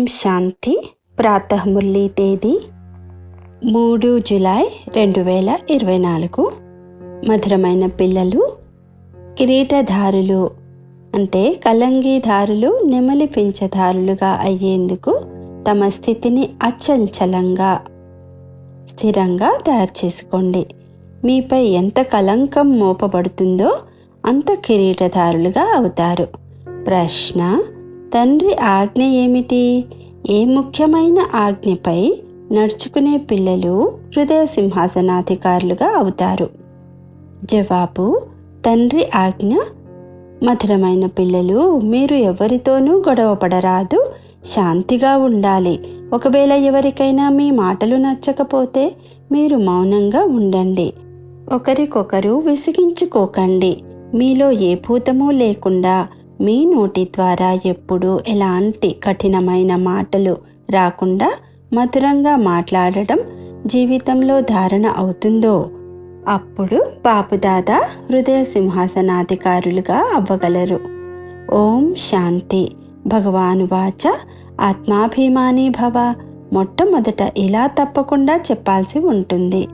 ఓం శాంతి. ప్రాతఃమురళీ తేదీ మూడు జులై రెండు వేల ఇరవై నాలుగు. మధురమైన పిల్లలు కిరీటధారులు అంటే కలంగీధారులు నెమలి పించధారులుగా అయ్యేందుకు తమ స్థితిని అచంచలంగా స్థిరంగా తయారు చేసుకోండి. మీపై ఎంత కలంకం మోపబడుతుందో అంత కిరీటధారులుగా అవుతారు. ప్రశ్న తండ్రి ఆజ్ఞ ఏమిటి? ఏ ముఖ్యమైన ఆజ్ఞపై నడుచుకునే పిల్లలు హృదయ సింహాసనాధికారులుగా అవుతారు? జవాబు తండ్రి ఆజ్ఞ మధురమైన పిల్లలు మీరు ఎవరితోనూ గొడవపడరాదు శాంతిగా ఉండాలి. ఒకవేళ ఎవరికైనా మీ మాటలు నచ్చకపోతే మీరు మౌనంగా ఉండండి. ఒకరికొకరు విసిగించుకోకండి. మీలో ఏ భూతమూ లేకుండా మీ నోటి ద్వారా ఎప్పుడూ ఎలాంటి కఠినమైన మాటలు రాకుండా మధురంగా మాట్లాడడం జీవితంలో ధారణ అవుతుందో అప్పుడు బాపుదాదా హృదయ సింహాసనాధికారులుగా అవ్వగలరు. ఓం శాంతి. భగవాను వాచ. ఆత్మాభిమాని భవ. మొట్టమొదట ఇలా తప్పకుండా చెప్పాల్సి ఉంటుంది.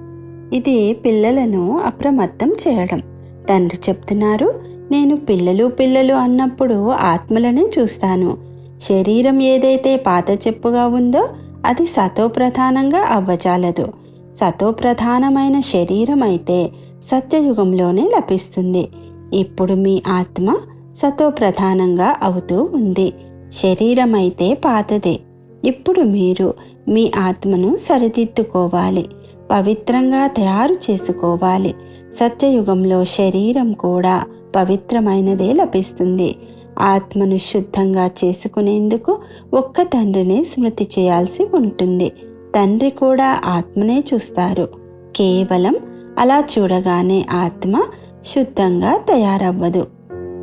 ఇది పిల్లలను అప్రమత్తం చేయడం. తండ్రి చెప్తున్నారు నేను పిల్లలు పిల్లలు అన్నప్పుడు ఆత్మలను చూస్తాను. శరీరం ఏదైతే పాత చెప్పుగా ఉందో అది సతో ప్రధానంగా అవ్వజాలదు. సతో ప్రధానమైన శరీరం అయితే సత్యయుగంలోనే లభిస్తుంది. ఇప్పుడు మీ ఆత్మ సతో ప్రధానంగా అవుతూ ఉంది. శరీరం అయితే పాతదే. ఇప్పుడు మీరు మీ ఆత్మను సరిదిద్దుకోవాలి. పవిత్రంగా తయారు చేసుకోవాలి. సత్యయుగంలో శరీరం కూడా పవిత్రమైనదే లభిస్తుంది. ఆత్మను శుద్ధంగా చేసుకునేందుకు ఒక్క తండ్రిని స్మృతి చేయాల్సి ఉంటుంది. తండ్రి కూడా ఆత్మనే చూస్తారు. కేవలం అలా చూడగానే ఆత్మ శుద్ధంగా తయారవ్వదు.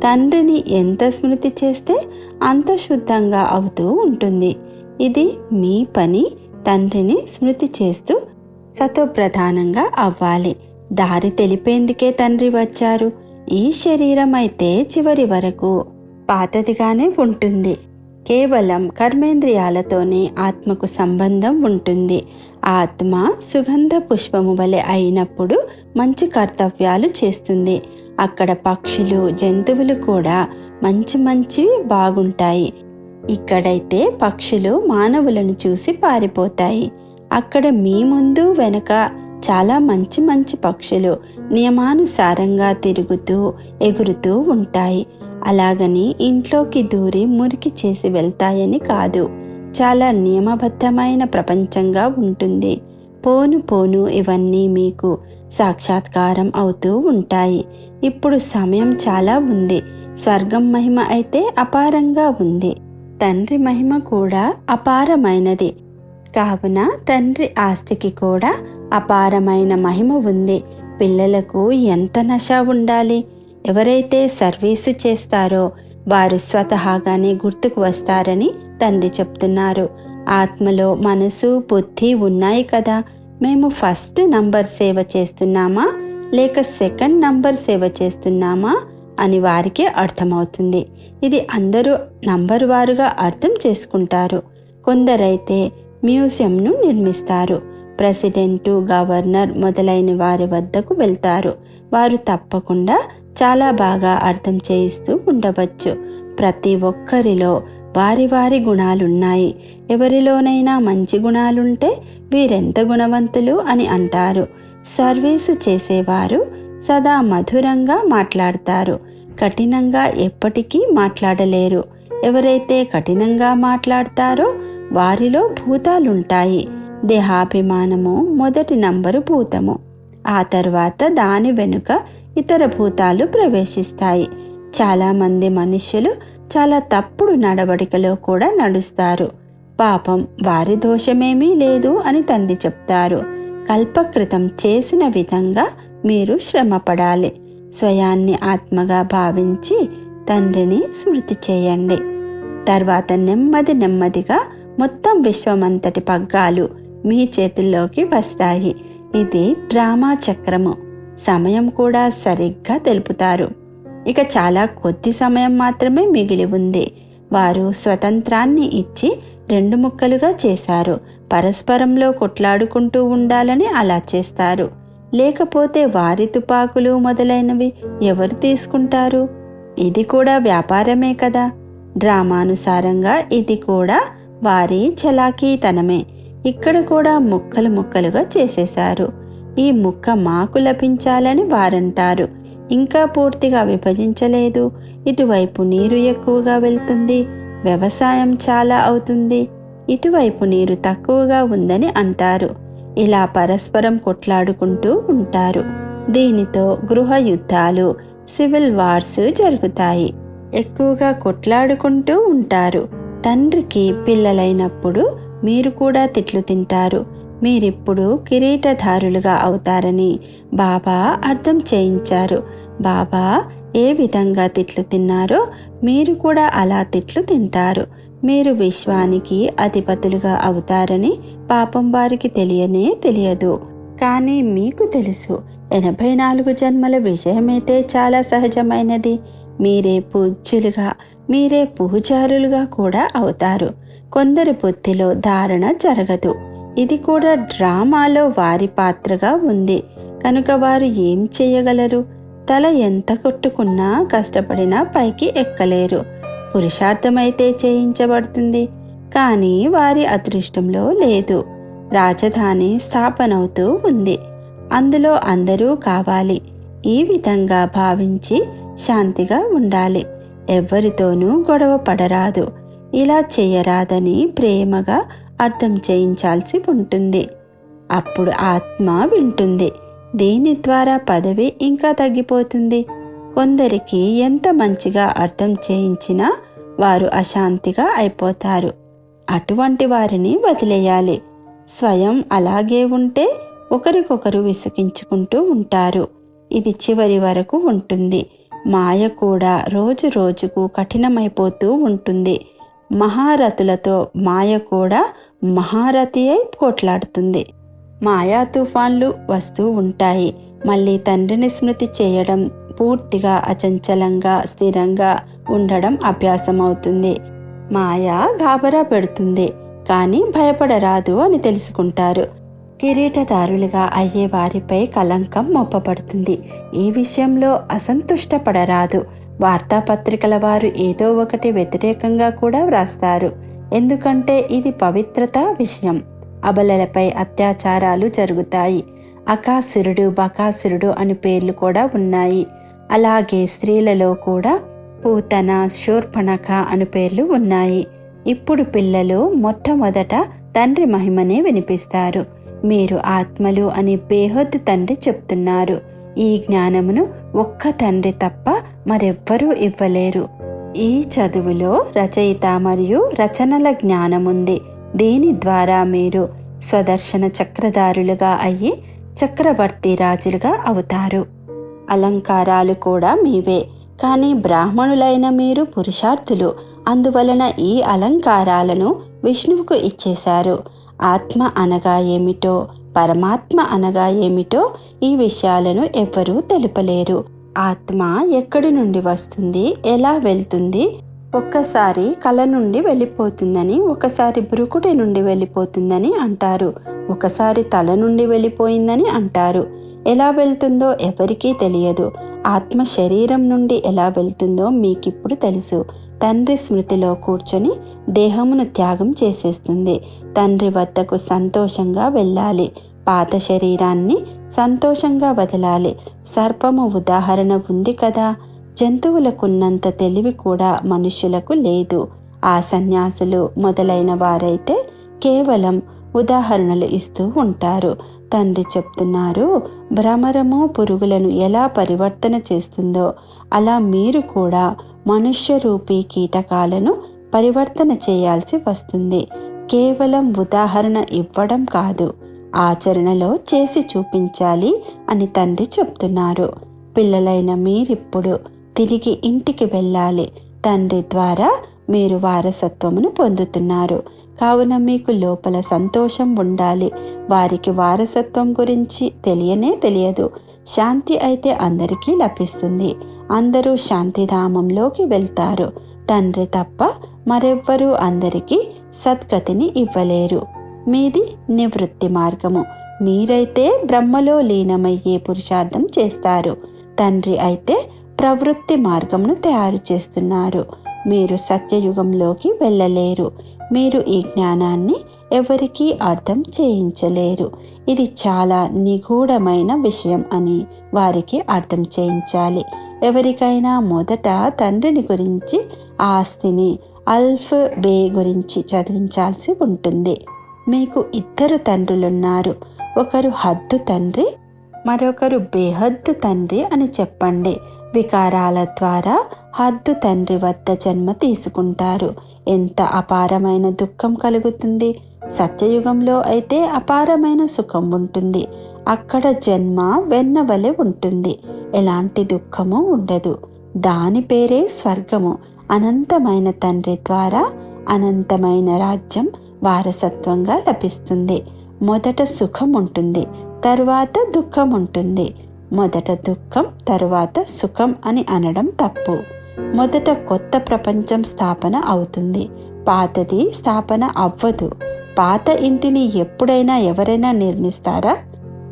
తండ్రిని ఎంత స్మృతి చేస్తే అంత శుద్ధంగా అవుతూ ఉంటుంది. ఇది మీ పని. తండ్రిని స్మృతి చేస్తూ సతోప్రధానంగా అవ్వాలి. దారి తెలిపేందుకే తండ్రి వచ్చారు. ఈ శరీరం అయితే చివరి వరకు పాతదిగానే ఉంటుంది. కేవలం కర్మేంద్రియాలతోనే ఆత్మకు సంబంధం ఉంటుంది. ఆత్మ సుగంధ పుష్పము వలె అయినప్పుడు మంచి కర్తవ్యాలు చేస్తుంది. అక్కడ పక్షులు జంతువులు కూడా మంచి మంచివి బాగుంటాయి. ఇక్కడైతే పక్షులు మానవులను చూసి పారిపోతాయి. అక్కడ మీ ముందు వెనక చాలా మంచి మంచి పక్షులు నియమానుసారంగా తిరుగుతూ ఎగురుతూ ఉంటాయి. అలాగని ఇంట్లోకి దూరి మురికి చేసి వెళ్తాయని కాదు. చాలా నియమబద్ధమైన ప్రపంచంగా ఉంటుంది. పోను పోను ఇవన్నీ మీకు సాక్షాత్కారం అవుతూ ఉంటాయి. ఇప్పుడు సమయం చాలా ఉంది. స్వర్గం మహిమ అయితే అపారంగా ఉంది. తండ్రి మహిమ కూడా అపారమైనది. కావున తండ్రి ఆస్తికి కూడా అపారమైన మహిమ ఉంది. పిల్లలకు ఎంత నష ఉండాలి? ఎవరైతే సర్వీసు చేస్తారో వారు స్వతహాగానే గుర్తుకు వస్తారని తండ్రి చెప్తున్నారు. ఆత్మలో మనసు బుద్ధి ఉన్నాయి కదా? మేము ఫస్ట్ నంబర్ సేవ చేస్తున్నామా? లేక సెకండ్ నంబర్ సేవ చేస్తున్నామా? అని వారికి అర్థమవుతుంది. ఇది అందరూ నంబర్ వారుగా అర్థం చేసుకుంటారు. కొందరైతే మ్యూజియంను నిర్మిస్తారు. ప్రెసిడెంటు గవర్నర్ మొదలైన వారి వద్దకు వెళ్తారు. వారు తప్పకుండా చాలా బాగా అర్థం చేయిస్తూ ఉండవచ్చు. ప్రతి ఒక్కరిలో వారి వారి గుణాలున్నాయి. ఎవరిలోనైనా మంచి గుణాలుంటే వీరెంత గుణవంతులు అని అంటారు. సర్వీసు చేసేవారు సదా మధురంగా మాట్లాడతారు. కఠినంగా ఎప్పటికీ మాట్లాడలేరు. ఎవరైతే కఠినంగా మాట్లాడతారో వారిలో భూతాలుంటాయి. దేహాభిమానము మొదటి నంబరు భూతము. ఆ తర్వాత దాని వెనుక ఇతర భూతాలు ప్రవేశిస్తాయి. చాలామంది మనుషులు చాలా తప్పుడు నడవడికలో కూడా నడుస్తారు. పాపం వారి దోషమేమీ లేదు అని తండ్రి చెప్తారు. కల్పకృతం చేసిన విధంగా మీరు శ్రమపడాలి. స్వయాన్ని ఆత్మగా భావించి తండ్రిని స్మృతి చేయండి. తర్వాత నెమ్మది నెమ్మదిగా మొత్తం విశ్వమంతటి పగ్గాలు మీ చేతుల్లోకి వస్తాయి. ఇది డ్రామా చక్రము. సమయం కూడా సరిగ్గా తెలుపుతారు. ఇక చాలా కొద్ది సమయం మాత్రమే మిగిలి ఉంది. వారు స్వతంత్రాన్ని ఇచ్చి రెండు ముక్కలుగా చేశారు. పరస్పరంలో కొట్లాడుకుంటూ ఉండాలని అలా చేస్తారు. లేకపోతే వారి తుపాకులు మొదలైనవి ఎవరు తీసుకుంటారు? ఇది కూడా వ్యాపారమే కదా? డ్రామానుసారంగా ఇది కూడా వారి చలాకీతనమే. ఇక్కడ కూడా ముక్కలు ముక్కలుగా చేసేశారు. ఈ ముక్క మాకు లభించాలని వారంటారు. ఇంకా పూర్తిగా విభజించలేదు. ఇటువైపు నీరు ఎక్కువగా వెళ్తుంది. వ్యవసాయం చాలా అవుతుంది. ఇటువైపు నీరు తక్కువగా ఉందని అంటారు. ఇలా పరస్పరం కొట్లాడుకుంటూ ఉంటారు. దీనితో గృహ యుద్ధాలు సివిల్ వార్స్ జరుగుతాయి. ఎక్కువగా కొట్లాడుకుంటూ ఉంటారు. తండ్రికి పిల్లలైనప్పుడు మీరు కూడా తిట్లు తింటారు. మీరిప్పుడు కిరీటధారులుగా అవుతారని బాబా అర్థం చేయించారు. బాబా ఏ విధంగా తిట్లు తిన్నారో మీరు కూడా అలా తిట్లు తింటారు. మీరు విశ్వానికి అధిపతులుగా అవుతారని పాపం వారికి తెలియనే తెలియదు. కానీ మీకు తెలుసు ఎనభై నాలుగు జన్మల విజయమైతే చాలా సహజమైనది. మీరే పూజ్యులుగా మీరే పూజారులుగా కూడా అవుతారు. కొందరి బుద్ధిలో ధారణ జరగదు. ఇది కూడా డ్రామాలో వారి పాత్రగా ఉంది. కనుక వారు ఏం చేయగలరు? తల ఎంత కొట్టుకున్నా కష్టపడినా పైకి ఎక్కలేరు. పురుషార్థమైతే చేయించబడుతుంది. కానీ వారి అదృష్టంలో లేదు. రాజధాని స్థాపనవుతూ ఉంది. అందులో అందరూ కావాలి. ఈ విధంగా భావించి శాంతిగా ఉండాలి. ఎవ్వరితోనూ గొడవ పడరాదు. ఇలా చేయరాదని ప్రేమగా అర్థం చేయించాల్సి ఉంటుంది. అప్పుడు ఆత్మ వింటుంది. దీని ద్వారా పదవి ఇంకా తగ్గిపోతుంది? కొందరికి ఎంత మంచిగా అర్థం చేయించినా వారు అశాంతిగా అయిపోతారు. అటువంటి వారిని వదిలేయాలి. స్వయం అలాగే ఉంటే ఒకరికొకరు విసుగించుకుంటూ ఉంటారు. ఇది చివరి వరకు ఉంటుంది. మాయ కూడా రోజు రోజుకు కఠినమైపోతూ ఉంటుంది. మహారథులతో మాయ కూడా మహారథి అయి కొట్లాడుతుంది. మాయా తుఫాన్లు వస్తూ ఉంటాయి. మళ్ళీ తండ్రిని స్మృతి చేయడం పూర్తిగా అచంచలంగా స్థిరంగా ఉండడం అభ్యాసం అవుతుంది మాయ గాబరా పెడుతుంది. కానీ భయపడరాదు అని తెలుసుకుంటారు. కిరీటదారులుగా అయ్యే వారిపై కలంకం మోపబడుతుంది. ఈ విషయంలో అసంతుష్టపడరాదు. వార్తాపత్రికల వారు ఏదో ఒకటి వ్యతిరేకంగా కూడా వ్రాస్తారు. ఎందుకంటే ఇది పవిత్రత విషయం. అబలలపై అత్యాచారాలు జరుగుతాయి. అకాసురుడు బకాసురుడు అని పేర్లు కూడా ఉన్నాయి. అలాగే స్త్రీలలో కూడా పూతన శూర్పణక అను పేర్లు ఉన్నాయి. ఇప్పుడు పిల్లలు మొట్టమొదట తండ్రి మహిమనే వినిపిస్తారు. మీరు ఆత్మలు అని బేహద్దు తండ్రి చెప్తున్నారు. ఈ జ్ఞానమును ఒక్క తండ్రి తప్ప మరెవ్వరూ ఇవ్వలేరు. ఈ చదువులో రచయిత మరియు రచనల జ్ఞానముంది. దీని ద్వారా మీరు స్వదర్శన చక్రధారులుగా అయ్యి చక్రవర్తి రాజులుగా అవుతారు. అలంకారాలు కూడా మీవే. కానీ బ్రాహ్మణులైన మీరు పురుషార్థులు. అందువలన ఈ అలంకారాలను విష్ణువుకు ఇచ్చేశారు. ఆత్మ అనగా ఏమిటో పరమాత్మ అనగా ఏమిటో ఈ విషయాలను ఎవ్వరూ తెలుపలేరు. ఆత్మ ఎక్కడి నుండి వస్తుంది? ఎలా వెళ్తుంది? ఒక్కసారి కళ నుండి వెళ్ళిపోతుందని ఒకసారి బ్రుకుటి నుండి వెళ్ళిపోతుందని అంటారు. ఒకసారి తల నుండి వెళ్ళిపోయిందని అంటారు. ఎలా వెళ్తుందో ఎవరికీ తెలియదు. ఆత్మ శరీరం నుండి ఎలా వెళ్తుందో మీకిప్పుడు తెలుసు. తండ్రి స్మృతిలో కూర్చొని దేహమును త్యాగం చేసేస్తుంది. తండ్రి వద్దకు సంతోషంగా వెళ్ళాలి. పాత శరీరాన్ని సంతోషంగా వదలాలి. సర్పము ఉదాహరణ ఉంది కదా. జంతువులకున్నంత తెలివి కూడా మనుష్యులకు లేదు. ఆ సన్యాసులు మొదలైన వారైతే కేవలం ఉదాహరణలు ఇస్తూ ఉంటారు. తండ్రి చెప్తున్నారు భ్రమరము పురుగులను ఎలా పరివర్తన చేస్తుందో అలా మీరు కూడా మనుష్య రూపీ కీటకాలను పరివర్తన చేయాల్సి వస్తుంది. కేవలం ఉదాహరణ ఇవ్వడం కాదు ఆచరణలో చేసి చూపించాలి అని తండ్రి చెప్తున్నారు. పిల్లలైన మీరిప్పుడు తిరిగి ఇంటికి వెళ్ళాలి. తండ్రి ద్వారా మీరు వారసత్వమును పొందుతున్నారు. కావున మీకు లోపల సంతోషం ఉండాలి. వారికి వారసత్వం గురించి తెలియనే తెలియదు. శాంతి అయితే అందరికీ లభిస్తుంది. అందరూ శాంతిధామంలోకి వెళ్తారు. తండ్రి తప్ప మరెవ్వరూ అందరికీ సద్గతిని ఇవ్వలేరు. మీది నివృత్తి మార్గము. మీరైతే బ్రహ్మలో లీనమయ్యే పురుషార్థం చేస్తారు. తండ్రి అయితే ప్రవృత్తి మార్గంను తయారు చేస్తున్నారు. మీరు సత్యయుగంలోకి వెళ్ళలేరు. మీరు ఈ జ్ఞానాన్ని ఎవరికీ అర్థం చేయించలేరు. ఇది చాలా నిగూఢమైన విషయం అని వారికి అర్థం చేయించాలి. ఎవరికైనా మొదట తండ్రిని గురించి ఆస్తిని అల్ఫ్ బే గురించి చదివించాల్సి ఉంటుంది. మీకు ఇద్దరు తండ్రులున్నారు. ఒకరు హద్దు తండ్రి మరొకరు బేహద్దు తండ్రి అని చెప్పండి. వికారాల ద్వారా హద్దు తండ్రి వద్ద జన్మ తీసుకుంటారు. ఎంత అపారమైన దుఃఖం కలుగుతుంది. సత్యయుగంలో అయితే అపారమైన సుఖం ఉంటుంది. అక్కడ జన్మ వెన్నవలె ఉంటుంది. ఎలాంటి దుఃఖము ఉండదు. దాని పేరే స్వర్గము. అనంతమైన తండ్రి ద్వారా అనంతమైన రాజ్యం వారసత్వంగా లభిస్తుంది. మొదట సుఖం ఉంటుంది తరువాత దుఃఖం ఉంటుంది. మొదట దుఃఖం తరువాత సుఖం అని అనడం తప్పు. మొదట కొత్త ప్రపంచం స్థాపన అవుతుంది. పాతది స్థాపన అవ్వదు. పాత ఇంటిని ఎప్పుడైనా ఎవరైనా నిర్మిస్తారా?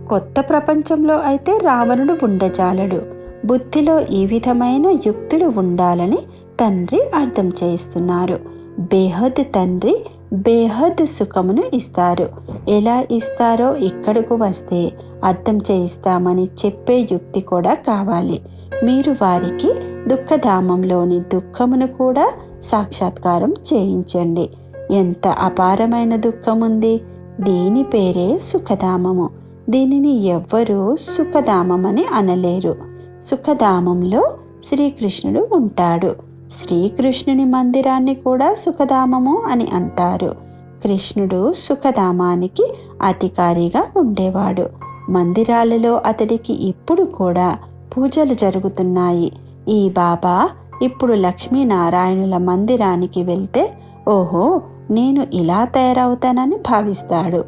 కొత్త ప్రపంచంలో అయితే రావణుడు ఉండజాలడు. బుద్ధిలో ఈ విధమైన యుక్తులు ఉండాలని తండ్రి అర్థం చేయిస్తున్నారు. బేహద్ తండ్రి బేహద్ సుఖమును ఇస్తారు. ఎలా ఇస్తారో ఇక్కడకు వస్తే అర్థం చేయిస్తామని చెప్పే యుక్తి కూడా కావాలి. మీరు వారికి దుఃఖధామంలోని దుఃఖమును కూడా సాక్షాత్కారం చేయించండి. ఎంత అపారమైన దుఃఖముంది. దీని పేరే సుఖధామము. దీనిని ఎవ్వరూ సుఖధామమని అనలేరు. సుఖధామంలో శ్రీకృష్ణుడు ఉంటాడు. శ్రీకృష్ణుని మందిరాన్ని కూడా సుఖధామము అని అంటారు. కృష్ణుడు సుఖధామానికి అధికారిగా ఉండేవాడు. మందిరాలలో అతడికి ఇప్పుడు కూడా పూజలు జరుగుతున్నాయి. ఈ బాబా ఇప్పుడు లక్ష్మీనారాయణుల మందిరానికి వెళ్తే ఓహో నేను ఇలా తయారవుతానని భావిస్తాడు.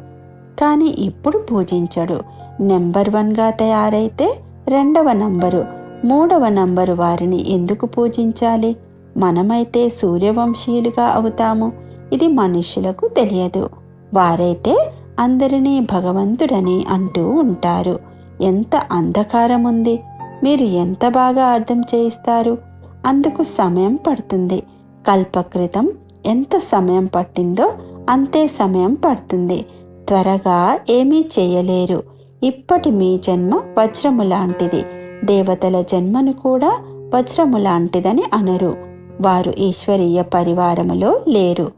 కానీ ఇప్పుడు పూజించడు. నెంబర్ వన్గా తయారైతే రెండవ నంబరు మూడవ నంబరు వారిని ఎందుకు పూజించాలి? మనమైతే సూర్యవంశీయులుగా అవుతాము. ఇది మనుష్యులకు తెలియదు. వారైతే అందరినీ భగవంతుడని అంటూ ఉంటారు. ఎంత అంధకారం ఉంది మీరు ఎంత బాగా అర్థం చేయిస్తారు? అందుకు సమయం పడుతుంది. కల్పకృతం ఎంత సమయం పట్టిందో అంతే సమయం పడుతుంది. త్వరగా ఏమీ చేయలేరు. ఇప్పటి మీ జన్మ వజ్రము లాంటిది. దేవతల జన్మను కూడా వజ్రము లాంటిదని అనరు. వారు ఈశ్వరీయ పరివారములో లేరు.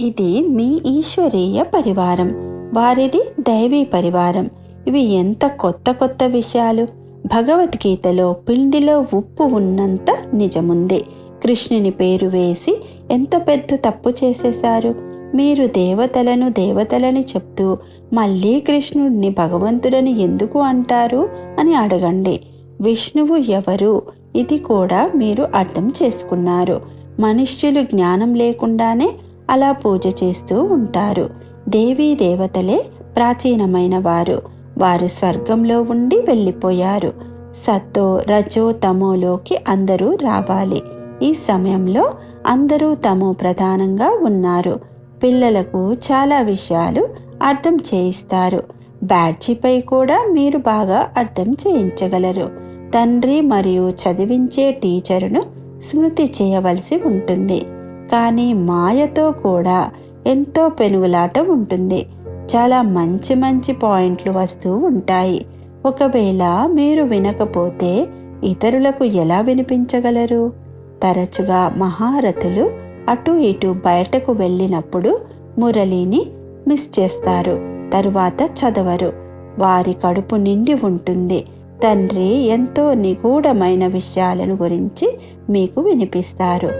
ఇది మీ ఈశ్వరీయ పరివారం. వారిది దైవీ పరివారం. ఇవి ఎంత కొత్త కొత్త విషయాలు. భగవద్గీతలో పిండిలో ఉప్పు ఉన్నంత నిజముంది. కృష్ణుని పేరు వేసి ఎంత పెద్ద తప్పు చేసేశారు? మీరు దేవతలను దేవతలని చెప్తూ మళ్ళీ కృష్ణుడిని భగవంతుడని ఎందుకు అంటారు? అని అడగండి. విష్ణువు ఎవరు? ఇది కూడా మీరు అర్థం చేసుకున్నారు. మనుష్యులు జ్ఞానం లేకుండానే అలా పూజ చేస్తూ ఉంటారు. దేవీ దేవతలే ప్రాచీనమైన వారు. వారు స్వర్గంలో ఉండి వెళ్ళిపోయారు. సత్తో రజో తమోలోకి అందరూ రావాలి. ఈ సమయంలో అందరూ తము ప్రధానంగా ఉన్నారు. పిల్లలకు చాలా విషయాలు అర్థం చేయిస్తారు. బ్యాడ్జీపై కూడా మీరు బాగా అర్థం చేయించగలరు. తండ్రి మరియు చదివించే టీచరును స్మృతి చేయవలసి ఉంటుంది. కానీ మాయతో కూడా ఎంతో పెనుగులాట ఉంటుంది. చాలా మంచి మంచి పాయింట్లు వస్తూ ఉంటాయి. ఒకవేళ మీరు వినకపోతే ఇతరులకు ఎలా వినిపించగలరు? తరచుగా మహారథులు అటు ఇటు బయటకు వెళ్ళినప్పుడు మురళిని మిస్ చేస్తారు. తరువాత చదవరు. వారి కడుపు నిండి ఉంటుంది. తండ్రి ఎంతో నిగూఢమైన విషయాలను గురించి మీకు వినిపిస్తారు.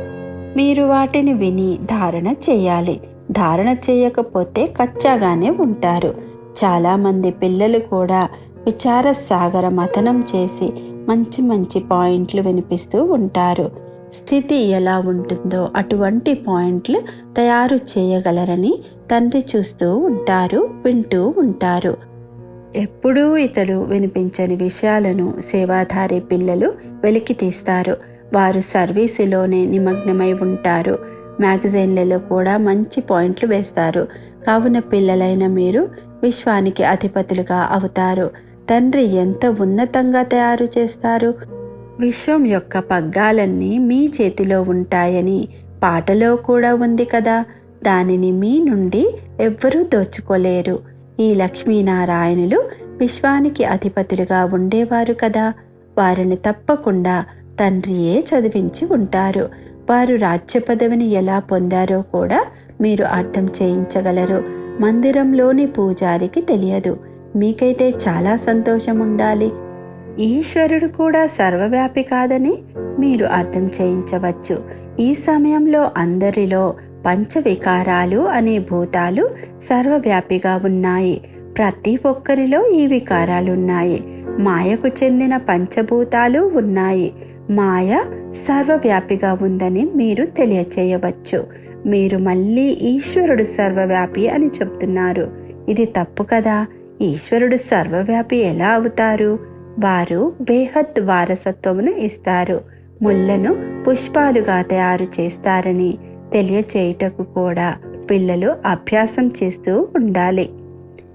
మీరు వాటిని విని ధారణ చేయాలి. ధారణ చేయకపోతే కచ్చాగానే ఉంటారు. చాలామంది పిల్లలు కూడా విచార సాగర మథనం చేసి మంచి మంచి పాయింట్లు వినిపిస్తూ ఉంటారు. స్థితి ఎలా ఉంటుందో అటువంటి పాయింట్లు తయారు చేయగలరని తండ్రి చూస్తూ ఉంటారు వింటూ ఉంటారు. ఎప్పుడూ ఇతడు వినిపించని విషయాలను సేవాధారి పిల్లలు వెలికి తీస్తారు. వారు సర్వీసులోనే నిమగ్నమై ఉంటారు. మ్యాగజైన్లలో కూడా మంచి పాయింట్లు వేస్తారు. కావున పిల్లలైన మీరు విశ్వానికి అధిపతులుగా అవుతారు. తండ్రి ఎంత ఉన్నతంగా తయారు చేస్తారు? విశ్వం యొక్క పగ్గాలన్నీ మీ చేతిలో ఉంటాయని పాటలో కూడా ఉంది కదా. దానిని మీ నుండి ఎవ్వరూ దోచుకోలేరు. ఈ లక్ష్మీనారాయణులు విశ్వానికి అధిపతులుగా ఉండేవారు కదా. వారిని తప్పకుండా తండ్రియే చదివించి ఉంటారు. వారు రాజ్య పదవిని ఎలా పొందారో కూడా మీరు అర్థం చేయించగలరు. మందిరంలోని పూజారికి తెలియదు. మీకైతే చాలా సంతోషం ఉండాలి. ఈశ్వరుడు కూడా సర్వవ్యాపి కాదని మీరు అర్థం చేయించవచ్చు. ఈ సమయంలో అందరిలో పంచవికారాలు అనే భూతాలు సర్వవ్యాపిగా ఉన్నాయి. ప్రతి ఒక్కరిలో ఈ వికారాలున్నాయి. మాయకు చెందిన పంచభూతాలు ఉన్నాయి. మాయ సర్వవ్యాపిగా ఉందని మీరు తెలియచేయవచ్చు. మీరు మళ్ళీ ఈశ్వరుడు సర్వవ్యాపి అని చెప్తున్నారు. ఇది తప్పు కదా? ఈశ్వరుడు సర్వవ్యాపి ఎలా అవుతారు? వారు బేహద్ వారసత్వమును ఇస్తారు. ముళ్ళను పుష్పాలుగా తయారు చేస్తారని తెలియచేయుటకు కూడా పిల్లలు అభ్యాసం చేస్తూ ఉండాలి.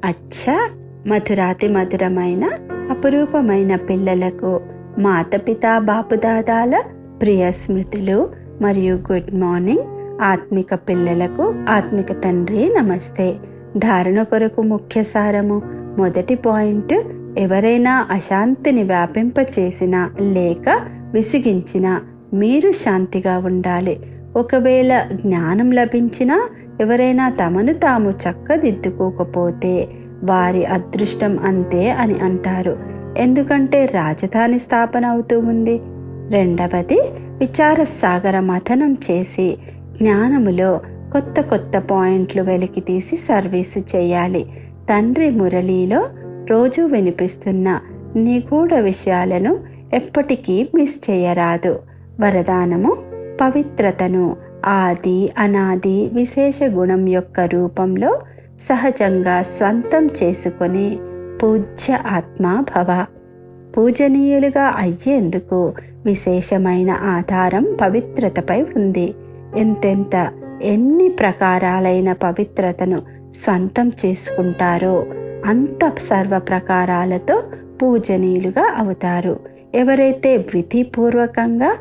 అచ్చా! మధురాతి మధురమైన అపురూపమైన పిల్లలకు మాతపిత బాపుదాదాల ప్రియ స్మృతులు మరియు గుడ్ మార్నింగ్. ఆత్మిక పిల్లలకు ఆత్మిక తండ్రి నమస్తే. ధారణ కొరకు ముఖ్య సారము మొదటి పాయింట్ ఎవరైనా అశాంతిని వ్యాపింపచేసిన లేక విసిగించిన మీరు శాంతిగా ఉండాలి. ఒకవేళ జ్ఞానం లభించినా ఎవరైనా తమను తాము చక్కదిద్దుకోకపోతే వారి అదృష్టం అంతే అని అంటారు. ఎందుకంటే రాజధాని స్థాపన అవుతూ ఉంది. రెండవది విచారసాగర మథనం చేసి జ్ఞానములో కొత్త కొత్త పాయింట్లు వెలికి తీసి సర్వీసు చేయాలి. తండ్రి మురళీలో రోజు వినిపిస్తున్న నిగూఢ విషయాలను ఎప్పటికీ మిస్ చేయరాదు. వరదానము పవిత్రతను ఆది అనాది విశేష గుణం యొక్క రూపంలో సహజంగా స్వంతం చేసుకునే పూజ్య ఆత్మ భవ. పూజనీయులుగా అయ్యేందుకు విశేషమైన ఆధారం పవిత్రతపై ఉంది. ఎంతెంత ఎన్ని ప్రకారాలైన పవిత్రతను స్వంతం చేసుకుంటారో అంత సర్వ ప్రకారాలతో పూజనీయులుగా అవుతారు. ఎవరైతే విధిపూర్వకంగా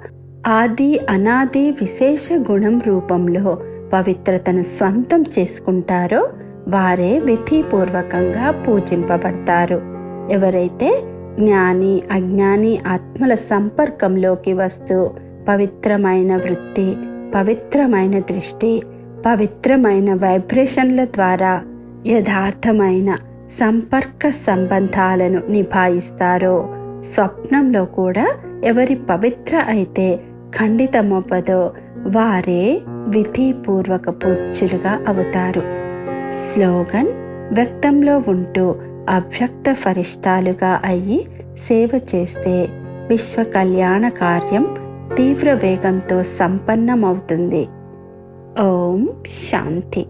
ఆది అనాది విశేష గుణం రూపంలో పవిత్రతను స్వంతం చేసుకుంటారో వారే విధిపూర్వకంగా పూజింపబడతారు. ఎవరైతే జ్ఞాని అజ్ఞాని ఆత్మల సంపర్కంలోకి వస్తూ పవిత్రమైన వృత్తి పవిత్రమైన దృష్టి పవిత్రమైన వైబ్రేషన్ల ద్వారా యథార్థమైన సంపర్క సంబంధాలను నిభాయిస్తారో. స్వప్నంలో కూడా ఎవరి పవిత్ర అయితే ఖండితమవ్వదో వారే విధిపూర్వక పూజ్యులుగా అవుతారు. స్లోగన్ వ్యక్తంలో ఉంటూ అవ్యక్త ఫరిష్టాలుగా అయ్యి సేవ చేస్తే విశ్వ కళ్యాణ కార్యం తీవ్ర వేగంతో సంపన్నమవుతుంది. ఓం శాంతి.